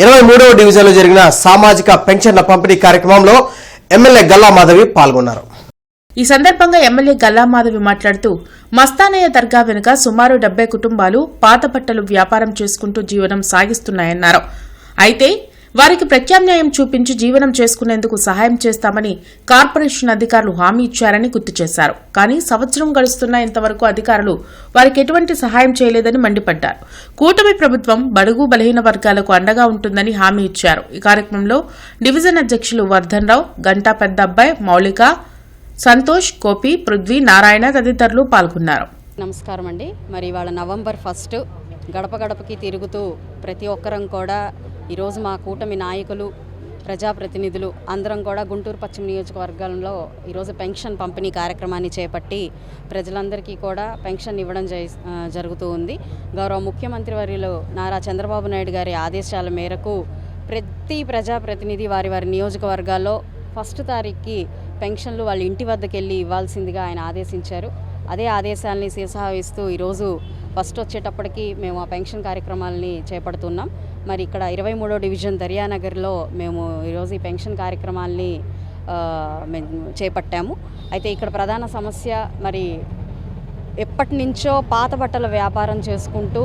ఇరవై మూడవ డివిజన్లో జరిగిన సామాజిక పెన్షన్ల పంపిణీ కార్యక్రమంలో ఎమ్మెల్యే గల్లా మాధవి పాల్గొన్నారు. ఈ సందర్భంగా ఎమ్మెల్యే గల్లామాధవి మాట్లాడుతూ మస్తానయ్య దర్గా వెనుక సుమారు డెబ్బై కుటుంబాలు పాత బట్టలు వ్యాపారం చేసుకుంటూ జీవనం సాగిస్తున్నాయన్నారు. అయితే వారికి ప్రత్యామ్నాయం చూపించి జీవనం చేసుకునేందుకు సహాయం చేస్తామని కార్పొరేషన్ అధికారులు హామీ ఇచ్చారని గుర్తు చేశారు. కానీ సంవత్సరం గడుస్తున్నా ఇంతవరకు అధికారులు వారికి ఎటువంటి సహాయం చేయలేదని మండిపడ్డారు. కూటమి ప్రభుత్వం బడుగు బలహీన వర్గాలకు అండగా ఉంటుందని హామీ ఇచ్చారు. ఈ కార్యక్రమంలో డివిజన్ అధ్యక్షులు వర్ధన్ రావు గంటా పెద్ద అబ్బాయి మౌలిక సంతోష్ గోపి పృథ్వీ నారాయణ తదితరులు పాల్గొన్నారు. నమస్కారం అండి మరి ఇవాళ నవంబర్ ఫస్ట్ గడప గడపకి తిరుగుతూ ప్రతి ఒక్కరం కూడా ఈరోజు మా కూటమి నాయకులు ప్రజాప్రతినిధులు అందరం కూడా గుంటూరు పశ్చిమ నియోజకవర్గంలో ఈరోజు పెన్షన్ పంపిణీ కార్యక్రమాన్ని చేపట్టి ప్రజలందరికీ కూడా పెన్షన్ ఇవ్వడం జై- జరుగుతూ ఉంది. గౌరవ ముఖ్యమంత్రి వర్యులు నారా చంద్రబాబు నాయుడు గారి ఆదేశాల మేరకు ప్రతి ప్రజాప్రతినిధి వారి వారి నియోజకవర్గాల్లో ఫస్ట్ తారీఖుకి పెన్షన్లు వాళ్ళ ఇంటి వద్దకు వెళ్ళి ఇవ్వాల్సిందిగా ఆయన ఆదేశించారు. అదే ఆదేశాలని శిరసావహిస్తూ ఈరోజు ఫస్ట్ వచ్చేటప్పటికి మేము ఆ పెన్షన్ కార్యక్రమాలని చేపడుతున్నాం. మరి ఇక్కడ ఇరవై మూడో డివిజన్ దర్యానగర్లో మేము ఈరోజు ఈ పెన్షన్ కార్యక్రమాల్ని మేము చేపట్టాము. అయితే ఇక్కడ ప్రధాన సమస్య మరి ఎప్పటి నుంచో పాత బట్టల వ్యాపారం చేసుకుంటూ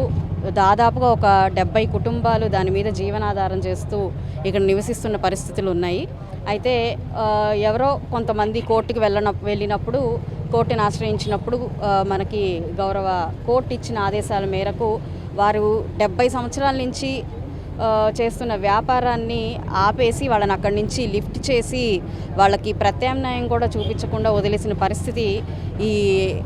దాదాపుగా ఒక డెబ్బై కుటుంబాలు దాని మీద జీవనాధారం చేస్తూ ఇక్కడ నివసిస్తున్న పరిస్థితులు ఉన్నాయి. అయితే ఎవరో కొంతమంది కోర్టుకు వెళ్ళన వెళ్ళినప్పుడు కోర్టుని ఆశ్రయించినప్పుడు మనకి గౌరవ కోర్టు ఇచ్చిన ఆదేశాల మేరకు వారు డెబ్బై సంవత్సరాల నుంచి చేస్తున్న వ్యాపారాన్ని ఆపేసి వాళ్ళని అక్కడి నుంచి లిఫ్ట్ చేసి వాళ్ళకి ప్రత్యామ్నాయం కూడా చూపించకుండా వదిలేసిన పరిస్థితి ఈ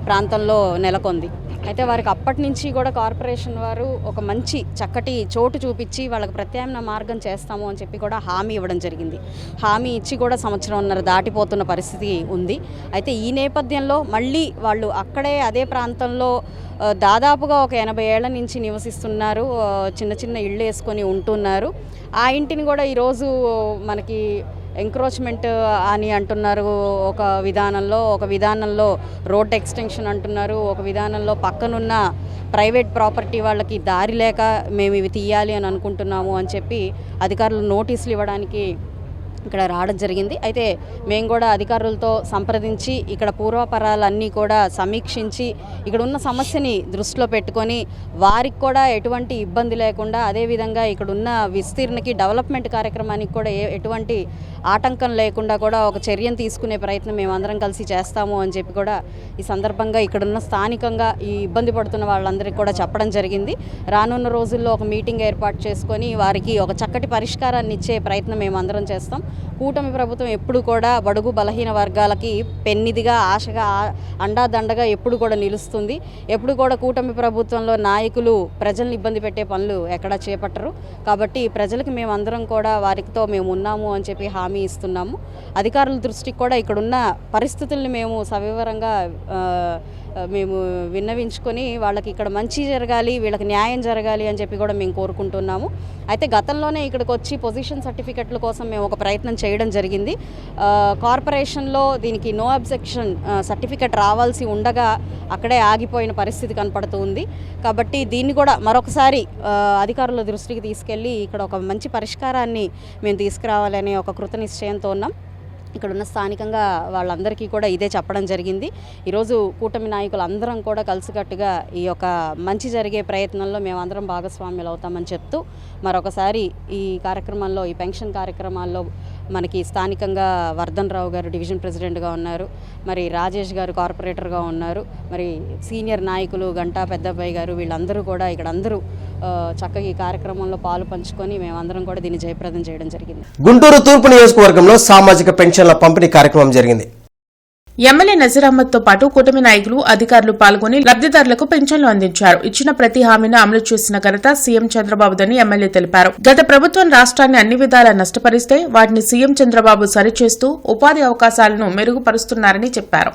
ప్రాంతంలో నెలకొంది. అయితే వారికి అప్పటి నుంచి కూడా కార్పొరేషన్ వారు ఒక మంచి చక్కటి చోటు చూపించి వాళ్ళకి ప్రత్యామ్నాయ మార్గం చేస్తాము అని చెప్పి కూడా హామీ ఇవ్వడం జరిగింది. హామీ ఇచ్చి కూడా సంవత్సరంన్నర దాటిపోతున్న పరిస్థితి ఉంది. అయితే ఈ నేపథ్యంలో మళ్ళీ వాళ్ళు అక్కడే అదే ప్రాంతంలో దాదాపుగా ఒక ఎనభై ఏళ్ళ నుంచి నివసిస్తున్నారు. చిన్న చిన్న ఇళ్ళు వేసుకొని ఉంటున్నారు. ఆ ఇంటిని కూడా ఈరోజు మనకి ఎంక్రోచ్మెంట్ uh, అని అంటున్నారు. ఒక విధానంలో ఒక విధానంలో రోడ్ ఎక్స్టెన్షన్ అంటున్నారు. ఒక విధానంలో పక్కనున్న ప్రైవేట్ ప్రాపర్టీ వాళ్ళకి దారి లేక మేము ఇవి తీయాలి అని అనుకుంటున్నాము అని చెప్పి అధికారులు నోటీసులు ఇవ్వడానికి ఇక్కడ రావడం జరిగింది. అయితే మేము కూడా అధికారులతో సంప్రదించి ఇక్కడ పూర్వపరాలన్నీ కూడా సమీక్షించి ఇక్కడ ఉన్న సమస్యని దృష్టిలో పెట్టుకొని వారికి కూడా ఎటువంటి ఇబ్బంది లేకుండా అదేవిధంగా ఇక్కడ ఉన్న విస్తీర్ణకి డెవలప్మెంట్ కార్యక్రమానికి కూడా ఏ ఎటువంటి ఆటంకం లేకుండా కూడా ఒక చర్యను తీసుకునే ప్రయత్నం మేమందరం కలిసి చేస్తాము అని చెప్పి కూడా ఈ సందర్భంగా ఇక్కడున్న స్థానికంగా ఈ ఇబ్బంది పడుతున్న వాళ్ళందరికీ కూడా చెప్పడం జరిగింది. రానున్న రోజుల్లో ఒక మీటింగ్ ఏర్పాటు చేసుకొని వారికి ఒక చక్కటి పరిష్కారాన్ని ఇచ్చే ప్రయత్నం మేము అందరం చేస్తాం. కూటమి ప్రభుత్వం ఎప్పుడు కూడా బడుగు బలహీన వర్గాలకి పెన్నిదిగా ఆశగా అండాదండగా ఎప్పుడు కూడా నిలుస్తుంది. ఎప్పుడు కూడా కూటమి ప్రభుత్వంలో నాయకులు ప్రజల్ని ఇబ్బంది పెట్టే పనులు ఎక్కడా చేపట్టరు. కాబట్టి ప్రజలకు మేమందరం కూడా వారితో మేము ఉన్నాము అని చెప్పి హామీ ఇస్తున్నాము. అధికారుల దృష్టికి కూడా ఇక్కడున్న పరిస్థితుల్ని మేము సవివరంగా మేము విన్నవించుకొని వాళ్ళకి ఇక్కడ మంచి జరగాలి వీళ్ళకి న్యాయం జరగాలి అని చెప్పి కూడా మేము కోరుకుంటున్నాము. అయితే గతంలోనే ఇక్కడికి వచ్చి పొజిషన్ సర్టిఫికెట్ల కోసం మేము ఒక ప్రయత్నం చేయడం జరిగింది. కార్పొరేషన్లో దీనికి నో అబ్జెక్షన్ సర్టిఫికెట్ రావాల్సి ఉండగా అక్కడే ఆగిపోయిన పరిస్థితి కనపడుతూ ఉంది కాబట్టి దీన్ని కూడా మరొకసారి అధికారుల దృష్టికి తీసుకెళ్ళి ఇక్కడ ఒక మంచి పరిష్కారాన్ని మేము తీసుకురావాలనే ఒక కృత నిశ్చయంతో ఉన్నాం. ఇక్కడ ఉన్న స్థానికంగా వాళ్ళందరికీ కూడా ఇదే చెప్పడం జరిగింది. ఈరోజు కూటమి నాయకులు అందరం కూడా కలిసికట్టుగా ఈ యొక్క మంచి జరిగే ప్రయత్నంలో మేమందరం భాగస్వామ్యులు అవుతామని చెప్తూ మరొకసారి ఈ కార్యక్రమంలో ఈ పెన్షన్ కార్యక్రమాల్లో మనకి స్థానికంగా వర్ధన్ రావు గారు డివిజన్ ప్రెసిడెంట్గా ఉన్నారు. మరి రాజేష్ గారు కార్పొరేటర్గా ఉన్నారు. మరి సీనియర్ నాయకులు గంటా పెద్దబ్బాయి గారు వీళ్ళందరూ కూడా ఇక్కడ అందరూ చక్కగా ఈ కార్యక్రమంలో పాలు పంచుకొని మేమందరం కూడా దీన్ని జయప్రదం చేయడం జరిగింది. గుంటూరు తూర్పు నియోజకవర్గంలో సామాజిక పెన్షన్ల పంపిణీ కార్యక్రమం జరిగింది. ఎమ్మెల్యే నజీర్ అహ్మద్తో పాటు కూటమి నాయకులు అధికారులు పాల్గొని లబ్దిదారులకు పెన్షన్లు అందించారు. ఇచ్చిన ప్రతి హామీని అమలు చేసిన ఘనత సీఎం చంద్రబాబుదని ఎమ్మెల్యే తెలిపారు. గత ప్రభుత్వం రాష్ట్రాన్ని అన్ని విధాలా నష్టపరిస్తే వాటిని సీఎం చంద్రబాబు సరిచేస్తూ ఉపాధి అవకాశాలను మెరుగుపరుస్తున్నారని చెప్పారు.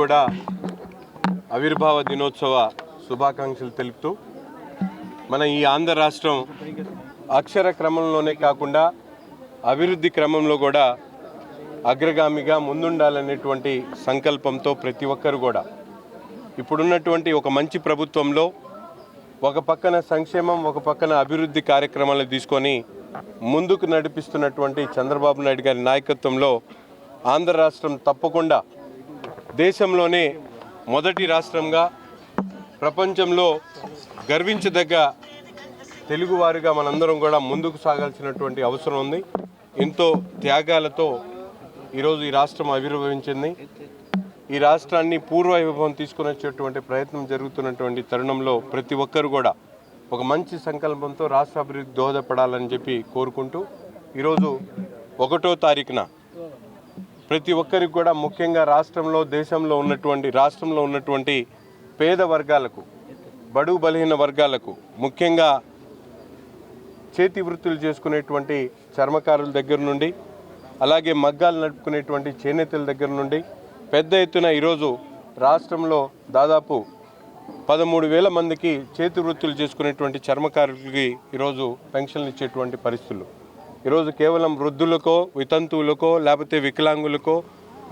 కూడా ఆవిర్భావ దినోత్సవ శుభాకాంక్షలు తెలుపుతూ మన ఈ ఆంధ్ర రాష్ట్రం అక్షర క్రమంలోనే కాకుండా అభివృద్ధి క్రమంలో కూడా అగ్రగామిగా ముందుండాలనేటువంటి సంకల్పంతో ప్రతి ఒక్కరు కూడా ఇప్పుడున్నటువంటి ఒక మంచి ప్రభుత్వంలో ఒక పక్కన సంక్షేమం ఒక పక్కన అభివృద్ధి కార్యక్రమాలు తీసుకొని ముందుకు నడిపిస్తున్నటువంటి చంద్రబాబు నాయుడు గారి నాయకత్వంలో ఆంధ్ర రాష్ట్రం తప్పకుండా దేశంలోనే మొదటి రాష్ట్రంగా ప్రపంచంలో గర్వించదగ్గ తెలుగువారిగా మనందరం కూడా ముందుకు సాగాల్సినటువంటి అవసరం ఉంది. ఎంతో త్యాగాలతో ఈరోజు ఈ రాష్ట్రం ఆవిర్భవించింది. ఈ రాష్ట్రాన్ని పూర్వ వైభవం తీసుకుని వచ్చేటువంటి ప్రయత్నం జరుగుతున్నటువంటి తరుణంలో ప్రతి ఒక్కరు కూడా ఒక మంచి సంకల్పంతో రాష్ట్ర అభివృద్ధి దోహదపడాలని చెప్పి కోరుకుంటూ ఈరోజు ఒకటో తారీఖున ప్రతి ఒక్కరికి కూడా ముఖ్యంగా రాష్ట్రంలో దేశంలో ఉన్నటువంటి రాష్ట్రంలో ఉన్నటువంటి పేద వర్గాలకు బడుగు బలహీన వర్గాలకు ముఖ్యంగా చేతి వృత్తులు చేసుకునేటువంటి చర్మకారుల దగ్గర నుండి అలాగే మగ్గాలు నడుపుకునేటువంటి చేనేతల దగ్గర నుండి పెద్ద ఎత్తున ఈరోజు రాష్ట్రంలో దాదాపు పదమూడు వేల మందికి చేతి వృత్తులు చేసుకునేటువంటి చర్మకారులకి ఈరోజు పెన్షన్లు ఇచ్చేటువంటి పరిస్థితులు. ఈరోజు కేవలం వృద్ధులకో వితంతువులకో లేకపోతే వికలాంగులకో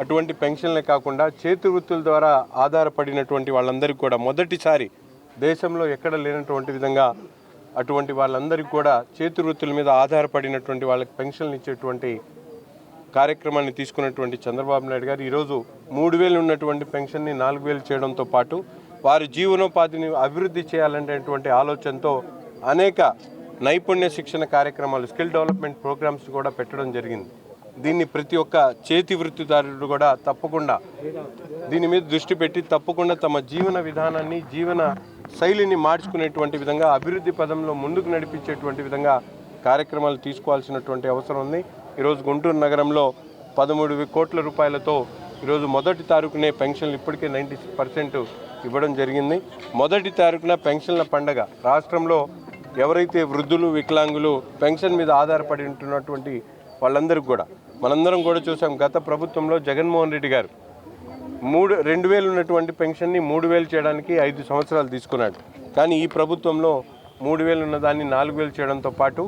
అటువంటి పెన్షన్లే కాకుండా చేతి వృత్తుల ద్వారా ఆధారపడినటువంటి వాళ్ళందరికీ కూడా మొదటిసారి దేశంలో ఎక్కడ లేనటువంటి విధంగా అటువంటి వాళ్ళందరికీ కూడా చేతి వృత్తుల మీద ఆధారపడినటువంటి వాళ్ళకి పెన్షన్లు ఇచ్చేటువంటి కార్యక్రమాన్ని తీసుకున్నటువంటి చంద్రబాబు నాయుడు గారు ఈరోజు మూడు వేలు ఉన్నటువంటి పెన్షన్ని నాలుగు వేలు చేయడంతో పాటు వారి జీవనోపాధిని అభివృద్ధి చేయాలనేటువంటి ఆలోచనతో అనేక నైపుణ్య శిక్షణ కార్యక్రమాలు స్కిల్ డెవలప్మెంట్ ప్రోగ్రామ్స్ కూడా పెట్టడం జరిగింది. దీన్ని ప్రతి ఒక్క చేతి వృత్తిదారుడు కూడా తప్పకుండా దీని మీద దృష్టి పెట్టి తప్పకుండా తమ జీవన విధానాన్ని జీవన శైలిని మార్చుకునేటువంటి విధంగా అభివృద్ధి పదంలో ముందుకు నడిపించేటువంటి విధంగా కార్యక్రమాలు తీసుకోవాల్సినటువంటి అవసరం ఉంది. ఈరోజు గుంటూరు నగరంలో పదమూడు కోట్ల రూపాయలతో ఈరోజు మొదటి తారీఖునే పెన్షన్లు ఇప్పటికే నైంటీ పర్సెంట్ ఇవ్వడం జరిగింది. మొదటి తారీఖున పెన్షన్ల పండగ. రాష్ట్రంలో ఎవరైతే వృద్ధులు వికలాంగులు పెన్షన్ మీద ఆధారపడి ఉంటున్నటువంటి వాళ్ళందరికీ కూడా మనందరం కూడా చూసాం గత ప్రభుత్వంలో జగన్మోహన్ రెడ్డి గారు మూడు రెండు వేలు ఉన్నటువంటి పెన్షన్ని మూడు వేలు చేయడానికి ఐదు సంవత్సరాలు తీసుకున్నాడు. కానీ ఈ ప్రభుత్వంలో మూడు వేలు ఉన్న దాన్ని నాలుగు వేలు చేయడంతో పాటు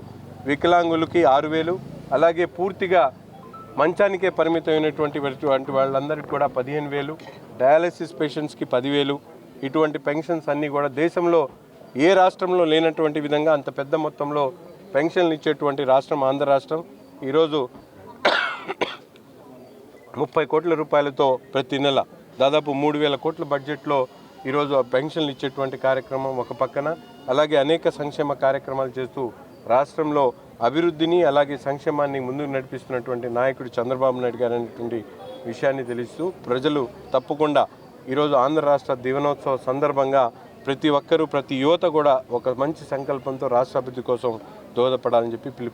వికలాంగులకి ఆరు వేలు అలాగే పూర్తిగా మంచానికే పరిమితమైనటువంటి వంటి వాళ్ళందరికీ కూడా పదిహేను వేలు డయాలసిస్ పేషెంట్స్కి పదివేలు ఇటువంటి పెన్షన్స్ అన్నీ కూడా దేశంలో ఏ రాష్ట్రంలో లేనటువంటి విధంగా అంత పెద్ద మొత్తంలో పెన్షన్లు ఇచ్చేటువంటి రాష్ట్రం ఆంధ్ర రాష్ట్రం. ఈరోజు ముప్పై కోట్ల రూపాయలతో ప్రతి నెల దాదాపు మూడు వేల కోట్ల బడ్జెట్లో ఈరోజు ఆ పెన్షన్లు ఇచ్చేటువంటి కార్యక్రమం ఒక పక్కన. అలాగే అనేక సంక్షేమ కార్యక్రమాలు చేస్తూ రాష్ట్రంలో అభివృద్ధిని అలాగే సంక్షేమాన్ని ముందుకు నడిపిస్తున్నటువంటి నాయకుడు చంద్రబాబు నాయుడు గారు అనేటువంటి విషయాన్ని తెలుస్తూ ప్రజలు తప్పకుండా ఈరోజు ఆంధ్ర రాష్ట్ర దివనోత్సవ సందర్భంగా ప్రతి ఒక్కరూ ప్రతి యువత కూడా ఒక మంచి సంకల్పంతో రాష్ట్ర అభివృద్ధి కోసం దోహదపడాలని చెప్పి పిలుపు